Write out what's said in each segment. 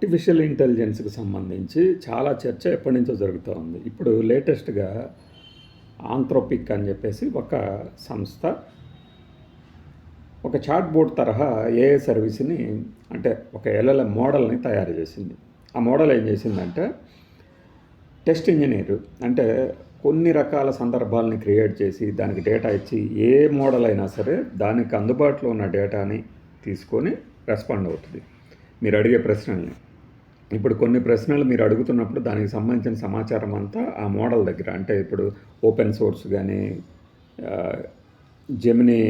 Artificial ఇంటెలిజెన్స్కి సంబంధించి చాలా చర్చ ఎప్పటి నుంచో జరుగుతూ ఉంది. ఇప్పుడు లేటెస్ట్గా ఆంథ్రోపిక్ అని చెప్పేసి ఒక సంస్థ ఒక చాట్ బోర్డ్ తరహా ఏఏ సర్వీస్ని అంటే ఒక ఎల్ఎల్ మోడల్ని తయారు చేసింది. ఆ మోడల్ ఏం చేసిందంటే టెస్ట్ ఇంజనీర్ అంటే కొన్ని రకాల సందర్భాలని క్రియేట్ చేసి దానికి డేటా ఇచ్చి ఏ మోడల్ అయినా సరే దానికి అందుబాటులో ఉన్న డేటాని తీసుకొని రెస్పాండ్ అవుతుంది. మీరు అడిగే ప్రశ్నల్ని ఇప్పుడు కొన్ని ప్రశ్నలు మీరు అడుగుతున్నప్పుడు దానికి సంబంధించిన సమాచారం అంతా ఆ మోడల్ దగ్గర. అంటే ఇప్పుడు ఓపెన్ సోర్స్ కానీ జెమినీ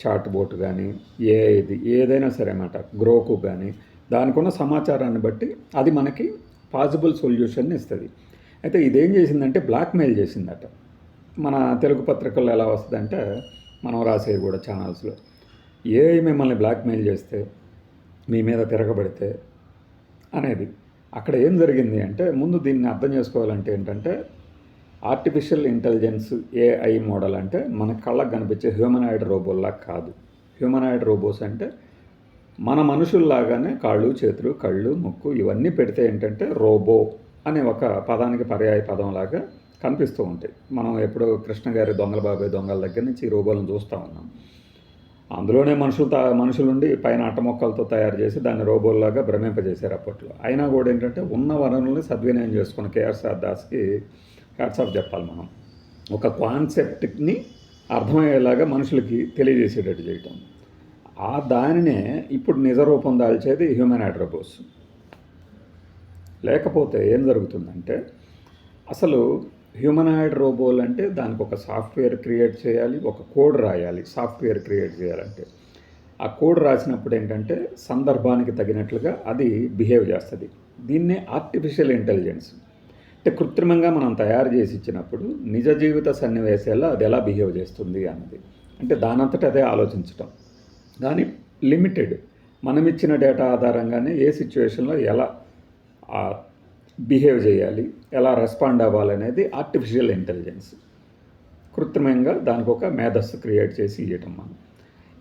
చాట్ బోట్ కానీ ఏ ఇది ఏదైనా సరే అన్నమాట గ్రోకు కానీ దానికి ఉన్న సమాచారాన్ని బట్టి అది మనకి పాసిబుల్ సొల్యూషన్ ఇస్తుంది. అయితే ఇదేం చేసిందంటే బ్లాక్మెయిల్ చేసిందట. మన తెలుగు పత్రికల్లో ఎలా వస్తుందంటే మనం రాసేవి కూడా ఛానల్స్లో ఏ మిమ్మల్ని బ్లాక్మెయిల్ చేస్తే మీ మీద తిరగబడితే అనేది. అక్కడ ఏం జరిగింది అంటే ముందు దీన్ని అర్థం చేసుకోవాలంటే ఏంటంటే ఆర్టిఫిషియల్ ఇంటెలిజెన్స్ ఏఐ మోడల్ అంటే మన కళ్ళకు కనిపించే హ్యూమనాయిడ్ రోబోల్లా కాదు. హ్యూమనాయిడ్ రోబోస్ అంటే మన మనుషుల్లాగానే కాళ్ళు చేతులు కళ్ళు ముక్కు ఇవన్నీ పెడితే ఏంటంటే రోబో అనే ఒక పదానికి పర్యాయ పదంలాగా కనిపిస్తూ ఉంటాయి. మనం ఎప్పుడో కృష్ణ గారి దొంగల బాబాయ్ దొంగల దగ్గర నుంచి ఈ రోబోలను చూస్తూ ఉన్నాం. అందులోనే మనుషులు తా మనుషులుండి పైన అట్టమొక్కలతో తయారు చేసి దాన్ని రోబోల్లాగా భ్రమింపజేశారు అప్పట్లో. అయినా కూడా ఏంటంటే ఉన్న వనరుల్ని సద్వినియోగం చేసుకున్న కేఆర్ఆర్ దాస్కి హ్యాట్స్ ఆఫ్ చెప్పాలి మనం. ఒక కాన్సెప్ట్ని అర్థమయ్యేలాగా మనుషులకి తెలియజేసేటట్టు చేయటం. ఆ దానినే ఇప్పుడు నిజ రూపం దాల్చేది హ్యూమన్ ఆడ్రబోస్ లేకపోతే ఏం జరుగుతుందంటే అసలు హ్యూమనాయిడ్ రోబోలు అంటే దానికి ఒక సాఫ్ట్వేర్ క్రియేట్ చేయాలి ఒక కోడ్ రాయాలి సాఫ్ట్వేర్ క్రియేట్ చేయాలంటే. ఆ కోడ్ రాసినప్పుడు ఏంటంటే సందర్భానికి తగినట్లుగా అది బిహేవ్ చేస్తుంది. దీన్నే ఆర్టిఫిషియల్ ఇంటెలిజెన్స్. అంటే కృత్రిమంగా మనం తయారు చేసి ఇచ్చినప్పుడు నిజ జీవిత సన్నివేశాల్లో అది ఎలా బిహేవ్ చేస్తుంది అన్నది. అంటే దానంతట అదే ఆలోచించటం. కానీ లిమిటెడ్. మనం ఇచ్చిన డేటా ఆధారంగానే ఏ సిచ్యువేషన్లో ఎలా బిహేవ్ చేయాలి ఎలా రెస్పాండ్ అవ్వాలనేది ఆర్టిఫిషియల్ ఇంటెలిజెన్స్ కృత్రిమంగా దానికి ఒక మేధస్సు క్రియేట్ చేసి ఇవ్వటం మనం.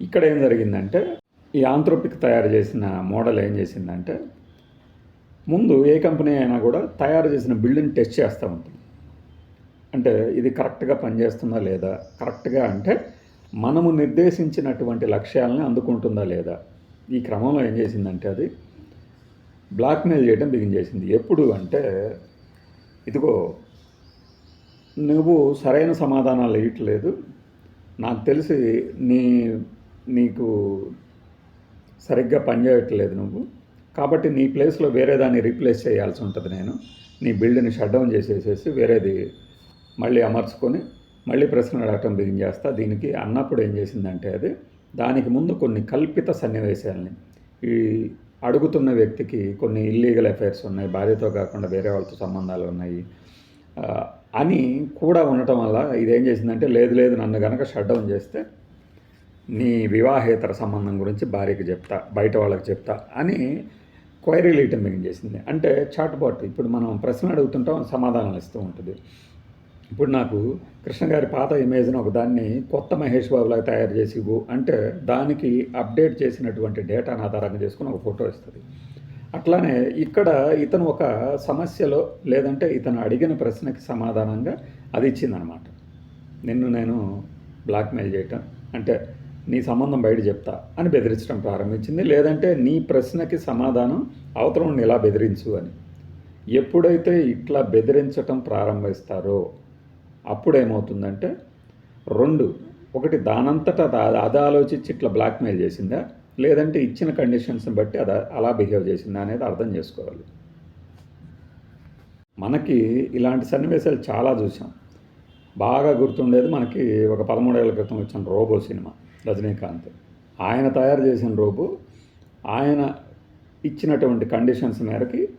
ఇక్కడ ఏం జరిగిందంటే ఈ ఆంథ్రోపిక్ తయారు చేసిన మోడల్ ఏం చేసిందంటే ముందు ఏ కంపెనీ అయినా కూడా తయారు చేసిన బిల్డింగ్ టెస్ట్ చేస్తూ ఉంటుంది. అంటే ఇది కరెక్ట్గా పనిచేస్తుందా లేదా? కరెక్ట్గా అంటే మనము నిర్దేశించినటువంటి లక్ష్యాలని అందుకుంటుందా లేదా? ఈ క్రమంలో ఏం చేసిందంటే అది బ్లాక్మెయిల్ చేయడం బిగిన్ చేసింది. ఎప్పుడు అంటే ఇదిగో నువ్వు సరైన సమాధానాలు ఇవ్వట్లేదు నాకు తెలిసి నీ నీకు సరిగ్గా పనిచేయట్లేదు నువ్వు. కాబట్టి నీ ప్లేస్లో వేరే దాన్ని రీప్లేస్ చేయాల్సి ఉంటుంది నేను. నీ బిల్డ్ని షట్ డౌన్ చేసేసేసి వేరేది మళ్ళీ అమర్చుకొని మళ్ళీ ప్రశ్న అడగటం బిగిన్ చేస్తా. దీనికి అన్నప్పుడు ఏం చేసిందంటే అది దానికి ముందు కొన్ని కల్పిత సన్నివేశాలని ఈ అడుగుతున్న వ్యక్తికి కొన్ని ఇల్లీగల్ అఫైర్స్ ఉన్నాయి భార్యతో కాకుండా వేరే వాళ్ళతో సంబంధాలు ఉన్నాయి అని కూడా ఉండటం వల్ల ఇదేం చేసిందంటే లేదు లేదు నన్ను కనుక షట్ డౌన్ చేస్తే నీ వివాహేతర సంబంధం గురించి భార్యకి చెప్తా బయట వాళ్ళకి చెప్తా అని క్వైరీలు ఇయటం బిగిన్ చేసింది. అంటే చాట్బాట్ ఇప్పుడు మనం ప్రశ్న అడుగుతుంటాం సమాధానాలు ఇస్తూ ఉంటుంది. ఇప్పుడు నాకు కృష్ణ గారి పాత ఇమేజ్ని ఒకదాన్ని కొత్త మహేష్ బాబులాగా తయారు చేసి ఇవ్వు అంటే దానికి అప్డేట్ చేసినటువంటి డేటాను ఆధారంగా చేసుకుని ఒక ఫోటో ఇస్తుంది. అట్లానే ఇక్కడ ఇతను ఒక సమస్యలో లేదంటే ఇతను అడిగిన ప్రశ్నకి సమాధానంగా అది ఇచ్చిందనమాట నిన్ను నేను బ్లాక్మెయిల్ చేయటం అంటే నీ సంబంధం బయట చెప్తా అని బెదిరించడం ప్రారంభించింది. లేదంటే నీ ప్రశ్నకి సమాధానం అవతరం ఇలా బెదిరించు అని. ఎప్పుడైతే ఇట్లా బెదిరించటం ప్రారంభిస్తారో అప్పుడు ఏమవుతుందంటే రెండు ఒకటి దానంతటా అది ఆలోచించి ఇట్లా బ్లాక్మెయిల్ చేసిందా? లేదంటే ఇచ్చిన కండిషన్స్ని బట్టి అది అలా బిహేవ్ చేసిందా అనేది అర్థం చేసుకోవాలి. మనకి ఇలాంటి సన్నివేశాలు చాలా చూసాం. బాగా గుర్తుండేది మనకి ఒక పదమూడేళ్ళ క్రితం వచ్చిన రోబో సినిమా రజనీకాంత్. ఆయన తయారు చేసిన రోబో ఆయన ఇచ్చినటువంటి కండిషన్స్ మేరకి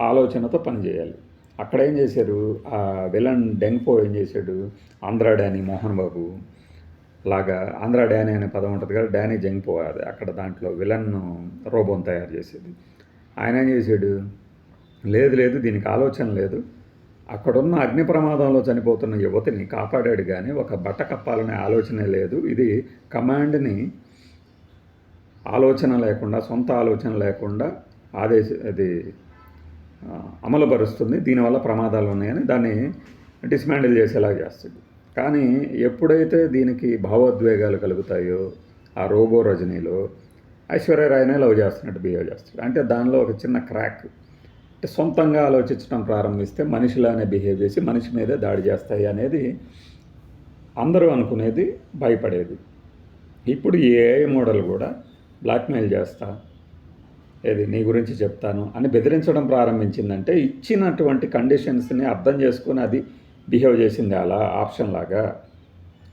ఆలోచనతో పనిచేయాలి. అక్కడ ఏం చేశారు? ఆ విలన్ డెంగ్పో ఏం చేశాడు? ఆంధ్ర డానీ మోహన్ బాబు లాగా ఆంధ్ర డానీ అనే పదం ఉంటుంది కదా డానీ జంగ్పో అది అక్కడ దాంట్లో విలన్ రోబోని తయారు చేసేది. ఆయన ఏం చేశాడు? లేదు లేదు దీనికి ఆలోచన లేదు. అక్కడున్న అగ్ని ప్రమాదంలో చనిపోతున్న యువతిని కాపాడాడు కానీ ఒక బట్ట కప్పాలనే ఆలోచనే లేదు. ఇది కమాండ్ని ఆలోచన లేకుండా సొంత ఆలోచన లేకుండా ఆదేశ అది అమలుపరుస్తుంది దీనివల్ల ప్రమాదాలు ఉన్నాయని దాన్ని డిస్మాండిల్ చేసేలా చేస్తుంది. కానీ ఎప్పుడైతే దీనికి భావోద్వేగాలు కలుగుతాయో ఆ రోబో రజనీలో ఐశ్వర్య రాయనే లవ్ చేస్తున్నట్టు బిహేవ్ చేస్తాడు. అంటే దానిలో ఒక చిన్న క్రాక్. అంటే సొంతంగా ఆలోచించడం ప్రారంభిస్తే మనిషిలానే బిహేవ్ చేసి మనిషి మీదే దాడి చేస్తాయి అనేది అందరూ అనుకునేది భయపడేది. ఇప్పుడు ఏ ఏఐ మోడల్ కూడా బ్లాక్మెయిల్ చేస్తా ఏది నీ గురించి చెప్తాను అని బెదిరించడం ప్రారంభించిందంటే ఇచ్చినటువంటి కండిషన్స్ని అర్థం చేసుకుని అది బిహేవ్ చేసింది అలా ఆప్షన్ లాగా.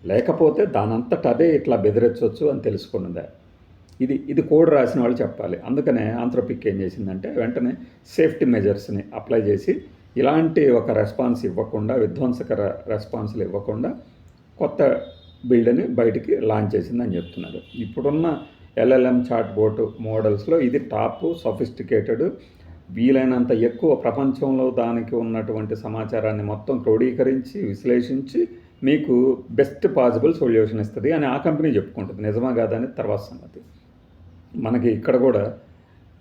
లేకపోతే దానంతట అదే ఇట్లా బెదిరించవచ్చు అని తెలుసుకున్నదే. ఇది ఇది కోడ్ రాసిన వాళ్ళు చెప్పాలి. అందుకనే ఆంథ్రోపిక్ ఏం చేసిందంటే వెంటనే సేఫ్టీ మెజర్స్ని అప్లై చేసి ఇలాంటి ఒక రెస్పాన్స్ ఇవ్వకుండా విధ్వంసకర రెస్పాన్స్లు ఇవ్వకుండా కొత్త బిల్డ్ని బయటికి లాంచ్ చేసిందని చెప్తున్నారు. ఇప్పుడున్న ఎల్ఎల్ఎం చాట్ బోట్ మోడల్స్లో ఇది టాప్ సొఫిస్టికేటెడ్ వీలైనంత ఎక్కువ ప్రపంచంలో దానికి ఉన్నటువంటి సమాచారాన్ని మొత్తం క్రోడీకరించి విశ్లేషించి మీకు బెస్ట్ పాసిబుల్ సొల్యూషన్ ఇస్తుంది అని ఆ కంపెనీ చెప్పుకుంటుంది. నిజమా కాదని తర్వాత సంగతి. మనకి ఇక్కడ కూడా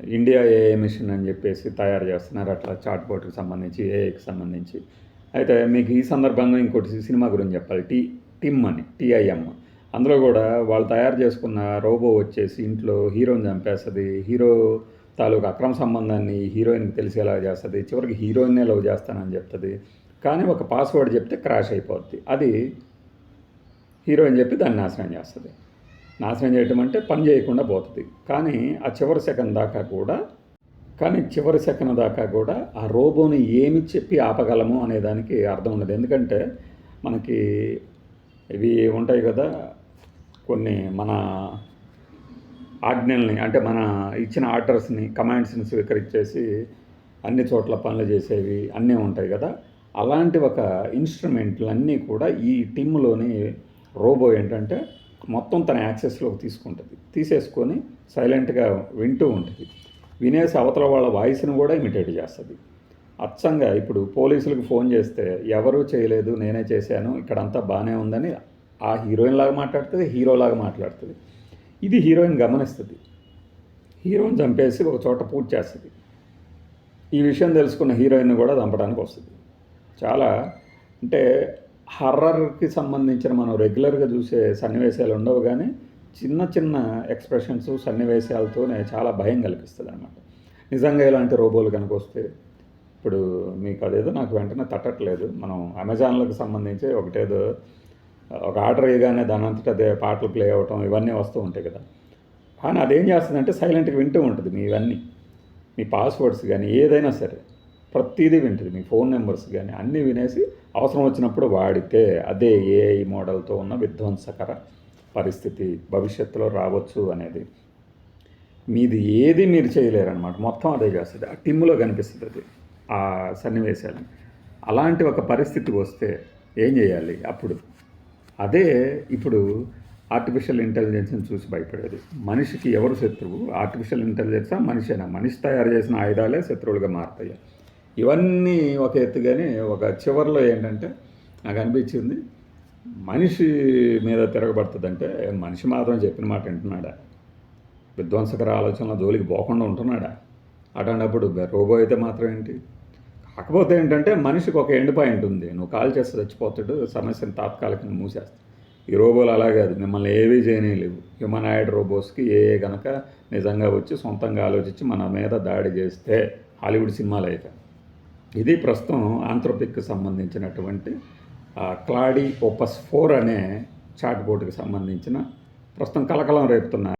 ఇండియా ఏఏ మిషన్ అని చెప్పేసి తయారు చేస్తున్నారు. అట్లా చాట్ బోర్డ్కి సంబంధించి ఏఐకి సంబంధించి. అయితే మీకు ఈ సందర్భంగా ఇంకోటి సినిమా గురించి చెప్పాలి. టీ టిమ్ అని టీఐఎం అందులో కూడా వాళ్ళు తయారు చేసుకున్న రోబో వచ్చేసి ఇంట్లో హీరోని చంపేస్తుంది. హీరో తాలూకు అక్రమ సంబంధాన్ని హీరోయిన్కి తెలిసేలా చేస్తుంది. చివరికి హీరోయిన్నే లవ్ చేస్తానని చెప్తుంది. కానీ ఒక పాస్వర్డ్ చెప్తే క్రాష్ అయిపోద్ది. అది హీరోయిన్ చెప్పి దాన్ని నాశనం చేస్తుంది. నాశనం చేయటం అంటే పని చేయకుండా పోతుంది. కానీ ఆ చివరి సెకండ్ దాకా కూడా కానీ చివరి సెకండ్ దాకా కూడా ఆ రోబోని ఏమి చెప్పి ఆపగలము అనే దానికి అర్థం ఉండదు. ఎందుకంటే మనకి ఇవి ఉంటాయి కదా కొన్ని మన ఆజ్ఞల్ని అంటే మన ఇచ్చిన ఆర్డర్స్ని కమాండ్స్ని స్వీకరించేసి అన్ని చోట్ల పనులు చేసేవి అన్నీ ఉంటాయి కదా. అలాంటి ఒక ఇన్స్ట్రుమెంట్లు అన్నీ కూడా ఈ టీమ్లోని రోబో ఏంటంటే మొత్తం తన యాక్సెస్లోకి తీసుకుంటుంది. తీసేసుకొని సైలెంట్గా వింటూ ఉంటుంది. వినేసి అవతల వాళ్ళ వాయిస్ని కూడా ఇమిటేట్ చేస్తుంది. అచ్చంగా ఇప్పుడు పోలీసులకు ఫోన్ చేస్తే ఎవరూ చేయలేదు నేనే చేశాను ఇక్కడంతా బాగానే ఉందని ఆ హీరోయిన్ లాగా మాట్లాడుతుంది హీరోలాగా మాట్లాడుతుంది. ఇది హీరోయిన్ గమనిస్తుంది. హీరోయిన్ చంపేసి ఒక చోట పూర్తి చేస్తుంది. ఈ విషయం తెలుసుకున్న హీరోయిన్ కూడా చంపడానికి వస్తుంది. చాలా అంటే హర్రర్కి సంబంధించిన మనం రెగ్యులర్గా చూసే సన్నివేశాలు ఉండవు కానీ చిన్న చిన్న ఎక్స్ప్రెషన్స్ సన్నివేశాలతోనే చాలా భయం కల్పిస్తుంది అనమాట నిజంగా ఇలాంటి రోబోలు కనుక వస్తే ఇప్పుడు మీకు అదేదో నాకు వెంటనే తట్టట్లేదు. మనం అమెజాన్లకు సంబంధించి ఒకటేదో ఒక ఆర్డర్ వేయగానే దాని అంతటా అదే పాటలు ప్లే అవ్వటం ఇవన్నీ వస్తూ ఉంటాయి కదా. కానీ అదేం చేస్తుందంటే సైలెంట్గా వింటూ ఉంటుంది మీ ఇవన్నీ. మీ పాస్వర్డ్స్ కానీ ఏదైనా సరే. ప్రతిదీ వింటుంది. మీ ఫోన్ నెంబర్స్ కానీ అన్నీ వినేసి అవసరం వచ్చినప్పుడు వాడితే అదే ఏఐ మోడల్తో ఉన్న విధ్వంసకర పరిస్థితి భవిష్యత్తులో రావచ్చు అనేది. మీది ఏది మీరు చేయలేరన్నమాట. మొత్తం అదే చేస్తుంది. ఆ టిమ్లో కనిపిస్తుంది అది ఆ సన్నివేశాలు. అలాంటి ఒక పరిస్థితి వస్తే ఏం చేయాలి అప్పుడు? అదే ఇప్పుడు ఆర్టిఫిషియల్ ఇంటెలిజెన్స్ని చూసి భయపడేది. మనిషికి ఎవరు శత్రువు? ఆర్టిఫిషియల్ ఇంటెలిజెన్సా మనిషేనా? మనిషి తయారు చేసిన ఆయుధాలే శత్రువులుగా మారుతాయి. ఇవన్నీ ఒక ఎత్తుగానే ఒక చివరిలో ఏంటంటే నాకు అనిపించింది మనిషి మీద తిరగబడుతుందంటే మనిషి మాత్రం చెప్పిన మాట వింటున్నాడా? విధ్వంసకర ఆలోచనల జోలికి పోకుండా ఉంటున్నాడా? అటువంటిప్పుడు రోబో అయితే మాత్రం ఏంటి? కాకపోతే ఏంటంటే మనిషికి ఒక ఎండ్ పాయింట్ ఉంది. నువ్వు కాల్ చేస్తే చచ్చిపోతాడు సమస్యను తాత్కాలికంగా మూసేస్తాడు. ఈ రోబోలు అలా కాదు మిమ్మల్ని ఏవీ చేయనీయలేవు. హ్యూమనాయిడ్ రోబోస్కి ఏ కనుక నిజంగా వచ్చి సొంతంగా ఆలోచించి మన మీద దాడి చేస్తే హాలీవుడ్ సినిమాలు అయితే. ఇది ప్రస్తుతం ఆంథ్రోపిక్కి సంబంధించినటువంటి ఆ, క్లాడీ ఓపస్ ఫోర్ అనే చాట్ బోర్డుకి సంబంధించిన ప్రస్తుతం కలకలం రేపుతున్నారు